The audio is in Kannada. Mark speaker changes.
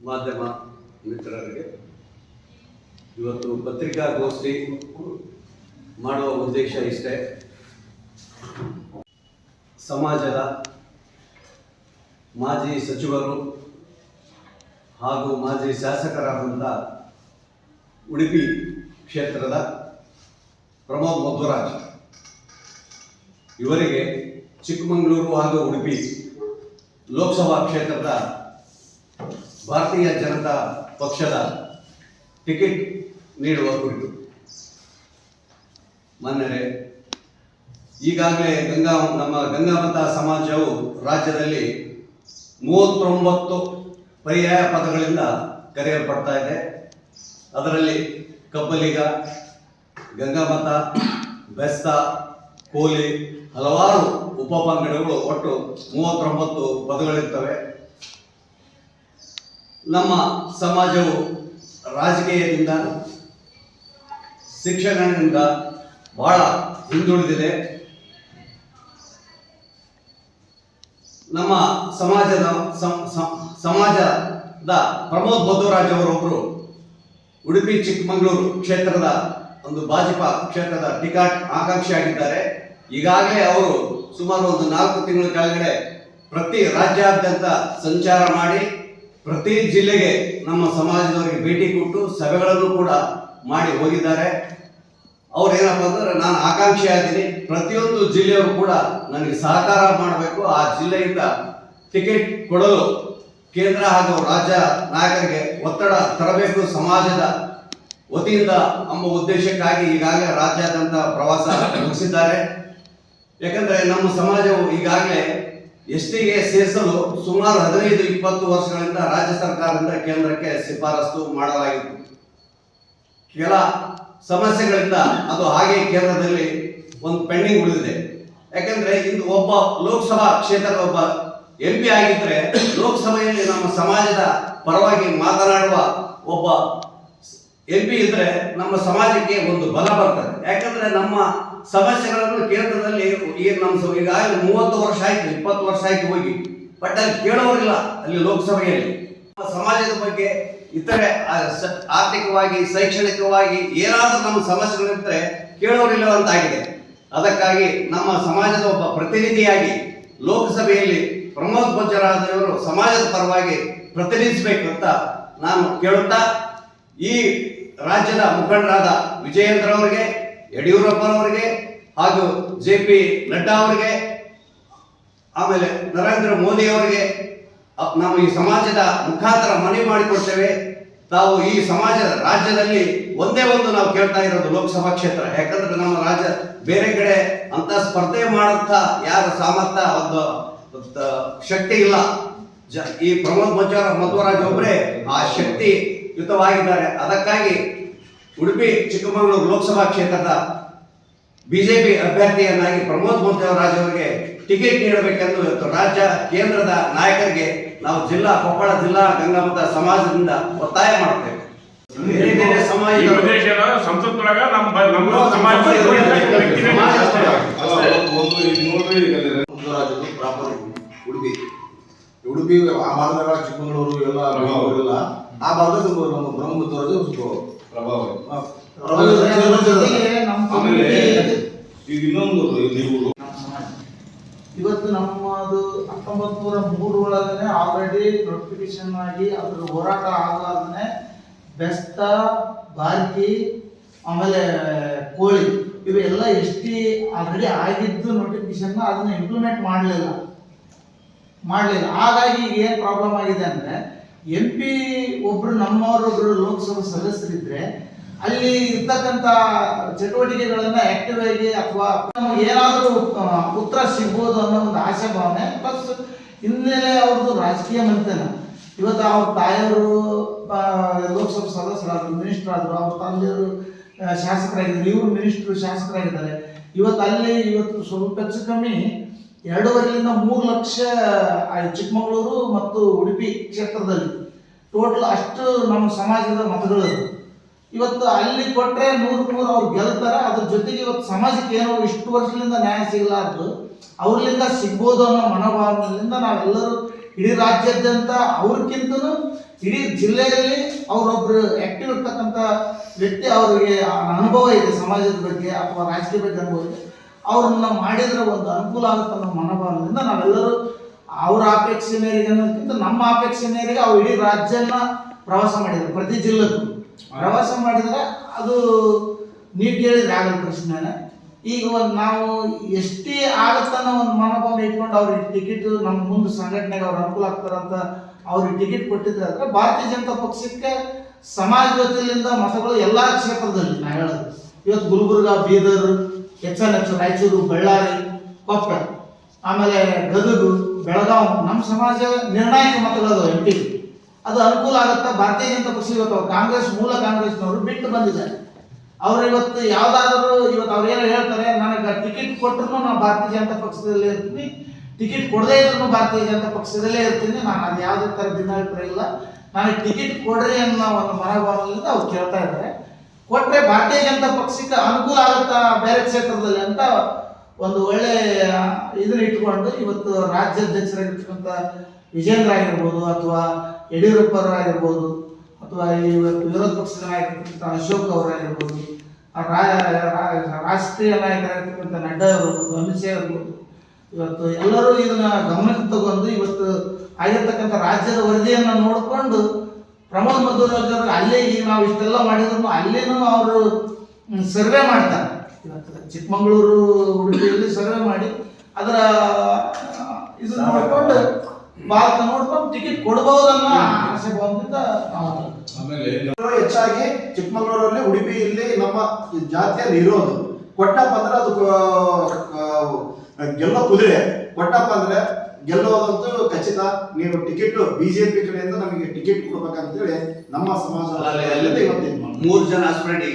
Speaker 1: ಮಾಧ್ಯಮ ಮಿತ್ರರಿಗೆ ಇವತ್ತು ಪತ್ರಿಕಾಗೋಷ್ಠಿ ಮಾಡುವ ಉದ್ದೇಶ ಇಷ್ಟೇ. ಸಮಾಜದ ಮಾಜಿ ಸಚಿವರು ಹಾಗೂ ಮಾಜಿ ಶಾಸಕರಾದಂಥ ಉಡುಪಿ ಕ್ಷೇತ್ರದ ಪ್ರಮೋದ್ ಮಧ್ವರಾಜ್ ಇವರಿಗೆ ಚಿಕ್ಕಮಗಳೂರು ಹಾಗೂ ಉಡುಪಿ ಲೋಕಸಭಾ ಕ್ಷೇತ್ರದ ಭಾರತೀಯ ಜನತಾ ಪಕ್ಷದ ಟಿಕೆಟ್ ನೀಡುವ ಕುರಿತು. ಮನ್ನರೆ ಈಗಾಗಲೇ ಗಂಗಾ, ನಮ್ಮ ಗಂಗಾಮತ ಸಮಾಜವು ರಾಜ್ಯದಲ್ಲಿ ಮೂವತ್ತೊಂಬತ್ತು ಪರ್ಯಾಯ ಪದಗಳಿಂದ ಕರೆಯಲ್ಪಡ್ತಾ ಇದೆ. ಅದರಲ್ಲಿ ಕಬ್ಬಲಿಗ, ಗಂಗಾಮತ, ಬೆಸ್ತ, ಕೋಲಿ ಹಲವಾರು ಉಪಪಂಗಡಗಳು ಒಟ್ಟು ಮೂವತ್ತೊಂಬತ್ತು ಪದಗಳಿರ್ತವೆ ನಮ್ಮ ಸಮಾಜವು ರಾಜಕೀಯದಿಂದ, ಶಿಕ್ಷಣದಿಂದ ಬಹಳ ಹಿಂದುಳಿದಿದೆ. ನಮ್ಮ ಸಮಾಜದ ಸಮಾಜದ ಪ್ರಮೋದ್ ಬಸವರಾಜ್ ಅವರೊಬ್ಬರು ಉಡುಪಿ, ಚಿಕ್ಕಮಗಳೂರು ಕ್ಷೇತ್ರದ ಒಂದು ಭಾಜಪಾ ಕ್ಷೇತ್ರದ ಟಿಕೆಟ್ ಆಕಾಂಕ್ಷಿಯಾಗಿದ್ದಾರೆ. ಈಗಾಗಲೇ ಅವರು ಸುಮಾರು ಒಂದು ನಾಲ್ಕು ತಿಂಗಳ ಕೆಳಗಡೆ ಪ್ರತಿ ರಾಜ್ಯಾದ್ಯಂತ ಸಂಚಾರ ಮಾಡಿ ಪ್ರತಿ ಜಿಲ್ಲೆಗೆ ನಮ್ಮ ಸಮಾಜದವರಿಗೆ ಭೇಟಿ ಕೊಟ್ಟು ಸಭೆಗಳನ್ನು ಕೂಡ ಮಾಡಿ ಹೋಗಿದ್ದಾರೆ. ಅವ್ರು ಏನಪ್ಪ ಅಂದ್ರೆ ನಾನು ಆಕಾಂಕ್ಷಿ ಆಗಿದ್ದೀನಿ. ಪ್ರತಿಯೊಂದು ಜಿಲ್ಲೆಯವರು ಕೂಡ ನನಗೆ ಸಹಕಾರ ಮಾಡಬೇಕು. ಆ ಜಿಲ್ಲೆಯಿಂದ ಟಿಕೆಟ್ ಕೊಡಲು ಕೇಂದ್ರ ಹಾಗೂ ರಾಜ್ಯ ನಾಯಕರಿಗೆ ಒತ್ತಡ ತರಬೇಕು. ಸಮಾಜದ ವತಿಯಿಂದ ಎಂಬ ಉದ್ದೇಶಕ್ಕಾಗಿ ಈಗಾಗಲೇ ರಾಜ್ಯಾದ್ಯಂತ ಪ್ರವಾಸ ಮುಗಿಸಿದ್ದಾರೆ. ಯಾಕಂದ್ರೆ ನಮ್ಮ ಸಮಾಜವು ಈಗಾಗಲೇ ಎಸ್ ಟಿಗೆ ಸೇರಿಸಲು ಸುಮಾರು ಹದಿನೈದು, ಇಪ್ಪತ್ತು ವರ್ಷಗಳಿಂದ ರಾಜ್ಯ ಸರ್ಕಾರದಿಂದ ಕೇಂದ್ರಕ್ಕೆ ಶಿಫಾರಸು ಮಾಡಲಾಗಿತ್ತು. ಕೆಲ ಸಮಸ್ಯೆಗಳಿಂದ ಅದು ಹಾಗೆ ಕೇಂದ್ರದಲ್ಲಿ ಒಂದು ಪೆಂಡಿಂಗ್ ಉಳಿದಿದೆ. ಯಾಕಂದ್ರೆ ಇಂದು ಒಬ್ಬ ಲೋಕಸಭಾ ಕ್ಷೇತ್ರದ ಒಬ್ಬ ಎಂ ಪಿ ಆಗಿದ್ರೆ ಲೋಕಸಭೆಯಲ್ಲಿ ನಮ್ಮ ಸಮಾಜದ ಪರವಾಗಿ ಮಾತನಾಡುವ ಒಬ್ಬ ಎಂ ಪಿ ಇದ್ರೆ ನಮ್ಮ ಸಮಾಜಕ್ಕೆ ಒಂದು ಬಲ ಬರ್ತದೆ. ಯಾಕಂದ್ರೆ ನಮ್ಮ ಸಮಸ್ಯೆಗಳನ್ನು ಕೇಂದ್ರದಲ್ಲಿ ಈಗ ನಮ್ಮ ಈಗಾಗಲೇ ಮೂವತ್ತು ವರ್ಷ ಆಯ್ತು, ಇಪ್ಪತ್ತು ವರ್ಷ ಆಯ್ತು ಹೋಗಿ. ಬಟ್ ಅಲ್ಲಿ ಕೇಳೋರಿಲ್ಲ ಅಲ್ಲಿ ಲೋಕಸಭೆಯಲ್ಲಿ. ಸಮಾಜದ ಬಗ್ಗೆ ಇತರೆ ಆರ್ಥಿಕವಾಗಿ, ಶೈಕ್ಷಣಿಕವಾಗಿ ಏನಾದರೂ ನಮ್ಮ ಸಮಸ್ಯೆಗಳಿದ್ರೆ ಕೇಳೋರಿಲ್ಲ ಅಂತಾಗಿದೆ. ಅದಕ್ಕಾಗಿ ನಮ್ಮ ಸಮಾಜದ ಒಬ್ಬ ಪ್ರತಿನಿಧಿಯಾಗಿ ಲೋಕಸಭೆಯಲ್ಲಿ ಪ್ರಮೋದ್ ಬಜ್ಜರಾಜವರು ಸಮಾಜದ ಪರವಾಗಿ ಪ್ರತಿನಿಧಿಸಬೇಕು ಅಂತ ನಾನು ಕೇಳುತ್ತಾ, ಈ ರಾಜ್ಯದ ಮುಖಂಡರಾದ ವಿಜಯೇಂದ್ರ ಅವರಿಗೆ ಯಡಿಯೂರಪ್ಪನವರಿಗೆ ಹಾಗೂ ಜೆ ಪಿ ನಡ್ಡಾ ಅವರಿಗೆ, ಆಮೇಲೆ ನರೇಂದ್ರ ಮೋದಿ ಅವರಿಗೆ ನಾವು ಈ ಸಮಾಜದ ಮುಖಾಂತರ ಮನವಿ ಮಾಡಿಕೊಡ್ತೇವೆ. ತಾವು ಈ ಸಮಾಜದ ರಾಜ್ಯದಲ್ಲಿ ಒಂದೇ ಒಂದು ನಾವು ಕೇಳ್ತಾ ಇರೋದು ಲೋಕಸಭಾ ಕ್ಷೇತ್ರ. ಯಾಕಂದ್ರೆ ನಮ್ಮ ರಾಜ್ಯ ಬೇರೆ ಕಡೆ ಅಂತ ಸ್ಪರ್ಧೆ ಮಾಡಂತ ಯಾರ ಸಾಮರ್ಥ್ಯ, ಒಂದು ಶಕ್ತಿ ಇಲ್ಲ. ಈ ಪ್ರಮೋದ್ ಮಂಜಾರ ಮಧ್ವರಾಜ್ ಒಬ್ಬರೇ ಆ ಶಕ್ತಿ ಯುತವಾಗಿದ್ದಾರೆ. ಅದಕ್ಕಾಗಿ ಉಡುಪಿ ಚಿಕ್ಕಮಗಳೂರು ಲೋಕಸಭಾ ಕ್ಷೇತ್ರದ ಬಿಜೆಪಿ ಅಭ್ಯರ್ಥಿಯನ್ನಾಗಿ ಪ್ರಮೋದ್ ಮಧ್ವರಾಜ್ ಅವರಿಗೆ ಟಿಕೆಟ್ ನೀಡಬೇಕೆಂದು ಇವತ್ತು ರಾಜ್ಯ ಕೇಂದ್ರದ ನಾಯಕರಿಗೆ ನಾವು ಜಿಲ್ಲಾ ಕೊಪ್ಪಳ ಜಿಲ್ಲಾ ಗಂಗಾಮತ ಸಮಾಜದಿಂದ ಒತ್ತಾಯ ಮಾಡ್ತೇವೆ ಬೇರೆ ಬೇರೆ
Speaker 2: ಈ
Speaker 1: ಸಮಾಜದವರು
Speaker 2: ಉದ್ದೇಶನ ಸಂಸತ್ತೊಳಗ ನಮ್ಮ ಬ- ನಮ್ಮ ಸಮಾಜ
Speaker 1: ಸಮಾಜ ಅಷ್ಟೇ.
Speaker 3: ಅಲ್ಲ, ಒಂದು ಈಗ ನೋಡ್ರಿ ಈಗ ಅಲ್ಲಿ ಮುತ್ತರಾಜದು ಪ್ರಾಪರ್ ಉಡುಪಿ ಉಡುಪಿ ಆ ಭಾಗದಾಗ ಚಿಕ್ಕಮಗಳೂರು ಎಲ್ಲ ಇವರೆಲ್ಲ ಆ ಭಾಗದ ನಮ್ಮ ಬ್ರಹ್ಮ ಮುತ್ತರಾಜು ಸ್ವಲ್ಪ ಪ್ರಭಾವ. ಆಮೇಲೆ ಈಗ ಇನ್ನೊಂದು ನೀವು.
Speaker 4: ಇವತ್ತು ನಮ್ಮದು ಹತ್ತೊಂಬತ್ತು ನೂರ ಮೂರು ಒಳಗನೆ ಆಲ್ರೆಡಿ ನೋಟಿಫಿಕೇಶನ್ ಆಗಿ ಅದ್ರ ಹೋರಾಟ ಆಗಲಾರ್ದೇ ಬೆಸ್ತ ಬಾರ್ಕಿ ಆಮೇಲೆ ಕೋಳಿ ಇವೆಲ್ಲ ಎಷ್ಟಿ ಆಲ್ರೆಡಿ ಆಗಿದ್ದು ನೋಟಿಫಿಕೇಶನ್ ಅದನ್ನ ಇಂಪ್ಲಿಮೆಂಟ್ ಮಾಡಲಿಲ್ಲ. ಮಾಡಲಿಲ್ಲ. ಹಾಗಾಗಿ ಈಗ ಏನು ಪ್ರಾಬ್ಲಮ್ ಆಗಿದೆ ಅಂದರೆ, ಎಂ ಪಿ ಒಬ್ರು ನಮ್ಮವರೊಬ್ರು ಲೋಕಸಭಾ ಸದಸ್ಯರಿದ್ರೆ, ಅಲ್ಲಿ ಇರ್ತಕ್ಕಂಥ ಚಟುವಟಿಕೆಗಳನ್ನು ಆಕ್ಟಿವ್ ಆಗಿ ಅಥವಾ ನಮಗೆ ಏನಾದರೂ ಉತ್ತರ ಸಿಗ್ಬೋದು ಅನ್ನೋ ಒಂದು ಆಶೆ ಭಾವನೆ ಪ್ಲಸ್ ಹಿನ್ನೆಲೆ ಅವ್ರದ್ದು ರಾಜಕೀಯ ಮಂತನ ಇವತ್ತು ಅವ್ರ ತಾಯಿಯವರು ಲೋಕಸಭಾ ಸದಸ್ಯರಾದ್ರು ಮಿನಿಸ್ಟರ್ ಆದ್ರು ಅವ್ರ ತಂದೆಯವರು ಶಾಸಕರಾಗಿದ್ದಾರೆ, ಇವರು ಮಿನಿಸ್ಟ್ರು, ಶಾಸಕರಾಗಿದ್ದಾರೆ. ಇವತ್ತು ಅಲ್ಲಿ ಇವತ್ತು ಸ್ವಲ್ಪ ಹೆಚ್ಚು ಕಮ್ಮಿ ಎರಡೂವರೆಯಿಂದ ಮೂರು ಲಕ್ಷ ಚಿಕ್ಕಮಗಳೂರು ಮತ್ತು ಉಡುಪಿ ಕ್ಷೇತ್ರದಲ್ಲಿ. ಟೋಟಲ್ ಅಷ್ಟು ನಮ್ಮ ಸಮಾಜದ ಮತಗಳು. ಇವತ್ತು ಅಲ್ಲಿ ಕೊಟ್ಟರೆ ನೂರು ನೂರು ಅವ್ರು ಗೆಲ್ತಾರೆ. ಅದ್ರ ಜೊತೆಗೆ ಇವತ್ತು ಸಮಾಜಕ್ಕೆ ಏನೋ ಇಷ್ಟು ವರ್ಷದಿಂದ ನ್ಯಾಯ ಸಿಗಲಾರ್ದು. ಅವ್ರಲಿಂದ ಸಿಗ್ಬೋದು ಅನ್ನೋ ಮನೋಭಾವನೆಯಿಂದ ನಾವೆಲ್ಲರೂ ಇಡೀ ರಾಜ್ಯಾದ್ಯಂತ ಅವ್ರಕ್ಕಿಂತನೂ ಇಡೀ ಜಿಲ್ಲೆಯಲ್ಲಿ ಅವರೊಬ್ಬರು ಆಕ್ಟಿವ್ ಇರ್ತಕ್ಕಂಥ ವ್ಯಕ್ತಿ ಅವರಿಗೆ ಅನುಭವ ಇದೆ ಸಮಾಜದ ಬಗ್ಗೆ ಅಥವಾ ರಾಜಕೀಯ ಬಗ್ಗೆ ಅನುಭವ ಇದೆ. ಅವ್ರನ್ನ ಮಾಡಿದ್ರೆ ಒಂದು ಅನುಕೂಲ ಆಗುತ್ತೆ ಅನ್ನೋ ಮನೋಭಾವದಿಂದ ನಾವೆಲ್ಲರೂ ಅವ್ರ ಅಪೇಕ್ಷೆ ಮೇರೆಗೆ ಅನ್ನೋದಕ್ಕಿಂತ ನಮ್ಮ ಅಪೇಕ್ಷೆ ಮೇರೆಗೆ ಅವ್ರು ಇಡೀ ರಾಜ್ಯನ ಪ್ರವಾಸ ಮಾಡಿದ್ರು, ಪ್ರತಿ ಜಿಲ್ಲೆಗೂ. ಪ್ರವಾಸ ಮಾಡಿದ್ರೆ ಅದು ನೀವು ಕೇಳಿದ್ರೆ ಆಗಲ್ಲ ಪ್ರಶ್ನೆ ಈಗ ಒಂದು ನಾವು ಎಷ್ಟೇ ಆಗತ್ತನ್ನೋ ಒಂದು ಮನೋಭಾವನೆ ಇಟ್ಕೊಂಡು ಅವ್ರಿಗೆ ಟಿಕೆಟ್ ನಮ್ಮ ಮುಂದೆ ಸಂಘಟನೆಗೆ ಅವ್ರು ಅನುಕೂಲ ಆಗ್ತಾರಂತ ಅವ್ರಿಗೆ ಟಿಕೆಟ್ ಕೊಟ್ಟಿದ್ರೆ ಅಂದ್ರೆ ಭಾರತೀಯ ಜನತಾ ಪಕ್ಷಕ್ಕೆ ಸಮಾಜದಿಂದ ಮತಗಳು ಎಲ್ಲ ಕ್ಷೇತ್ರದಲ್ಲಿ, ನಾ ಹೇಳೋದು. ಇವತ್ತು Gulbarga, Bidar H N H Raichur, Ballari Koppal ಆಮೇಲೆ ಗದಗು ಬೆಳಗಾವಿ ನಮ್ಮ ಸಮಾಜ ನಿರ್ಣಾಯಕ ಮತಗಳು ಎಂ ಪಿ ಅದು ಅನುಕೂಲ ಆಗುತ್ತಾ? ಭಾರತೀಯ ಜನತಾ ಪಕ್ಷ ಇವತ್ತು ಕಾಂಗ್ರೆಸ್, ಮೂಲ ಕಾಂಗ್ರೆಸ್ನವರು ಬಿಟ್ಟು ಬಂದಿದ್ದಾರೆ. ಅವ್ರು ಇವತ್ತು ಯಾವ್ದಾದ್ರು ಇವತ್ತು ಅವ್ರು ಏನು ಹೇಳ್ತಾರೆ, ನನಗೆ ಟಿಕೆಟ್ ಕೊಟ್ಟರು ನಾನು ಭಾರತೀಯ ಜನತಾ ಪಕ್ಷದಲ್ಲೇ ಇರ್ತೀನಿ. ಟಿಕೆಟ್ ಕೊಡದೇ ಇದ್ರು ಭಾರತೀಯ ಜನತಾ ಪಕ್ಷದಲ್ಲೇ ಇರ್ತೀನಿ. ನಾನು ಅದು ಯಾವುದೇ ಥರ ಭಿನ್ನಾಭಿಪ್ರಾಯ ಇಲ್ಲ. ನನಗೆ ಟಿಕೆಟ್ ಕೊಡ್ರಿ ಅನ್ನೋ ಒಂದು ಮನೋಭಾವದಿಂದ ಅವ್ರು ಕೇಳ್ತಾ ಇದ್ದಾರೆ. ಕೊಟ್ರೆ ಭಾರತೀಯ ಜನತಾ ಪಕ್ಷಕ್ಕೆ ಅನುಕೂಲ ಆಗುತ್ತಾ ಬೇರೆ ಕ್ಷೇತ್ರದಲ್ಲಿ ಅಂತ ಒಂದು ಒಳ್ಳೆ ಇದನ್ನ ಇಟ್ಕೊಂಡು ಇವತ್ತು ರಾಜ್ಯಾಧ್ಯಕ್ಷರಾಗಿರ್ತಕ್ಕಂಥ ವಿಜೇಂದ್ರ ಆಗಿರ್ಬೋದು ಅಥವಾ ಯಡಿಯೂರಪ್ಪರಾಗಿರ್ಬೋದು ಅಥವಾ ಇವತ್ತು ವಿರೋಧ ಪಕ್ಷದ ನಾಯಕರಾಗಿರ್ತಕ್ಕಂಥ ಅಶೋಕ್ ಅವರಾಗಿರ್ಬೋದು ರಾಷ್ಟ್ರೀಯ ನಾಯಕರಾಗಿರ್ತಕ್ಕಂಥ ನಡ್ಡಾ ಇರ್ಬೋದು ಅಮಿತ್ ಶಾ ಇರ್ಬೋದು ಇವತ್ತು ಎಲ್ಲರೂ ಇದನ್ನ ಗಮನಕ್ಕೆ ತಗೊಂಡು ಇವತ್ತು ಆಗಿರ್ತಕ್ಕಂಥ ರಾಜ್ಯದ ವರದಿಯನ್ನು ನೋಡಿಕೊಂಡು ಪ್ರಮೋದ್ ಮಧುರಾಜ್ ಅವರು ಅಲ್ಲೇ ಈ ನಾವು ಇಷ್ಟೆಲ್ಲ ಮಾಡಿದ್ರು ಅಲ್ಲೇನೂ ಅವರು ಸರ್ವೆ ಮಾಡ್ತಾರೆ. ಚಿಕ್ಕಮಂಗ್ಳೂರು ಉಡುಪಿಯಲ್ಲಿ ಸರ್ವೆ ಮಾಡಿ ಅದರ ಇದು ನೋಡ್ಕೊಂಡು ಭಾರತ ನೋಡ್ಕೊಂಡು ಟಿಕೆಟ್ ಕೊಡಬಹುದನ್ನ ಆಸೆ ಭಾವದಿಂದ
Speaker 5: ಹೆಚ್ಚಾಗಿ ಚಿಕ್ಕಮಗಳೂರಲ್ಲಿ ಉಡುಪಿಯಲ್ಲಿ ನಮ್ಮ ಜಾತಿಯಲ್ಲಿ ಇರೋದು. ಕೊಟ್ಟಪ್ಪ ಅಂದ್ರೆ ಅದು ಗೆಲ್ಲೋ ಕುದುರೆ. ಕೊಟ್ಟಪ್ಪ ಅಂದ್ರೆ ಗೆಲ್ಲೋದಂತೂ ಖಚಿತ. ನೀವು ಟಿಕೆಟ್ ಬಿಜೆಪಿ ಕಡೆಯಿಂದ ನಮಗೆ ಟಿಕೆಟ್ ಕೊಡ್ಬೇಕಂತೇಳಿ ನಮ್ಮ ಸಮಾಜ
Speaker 1: ಮೂರು ಜನ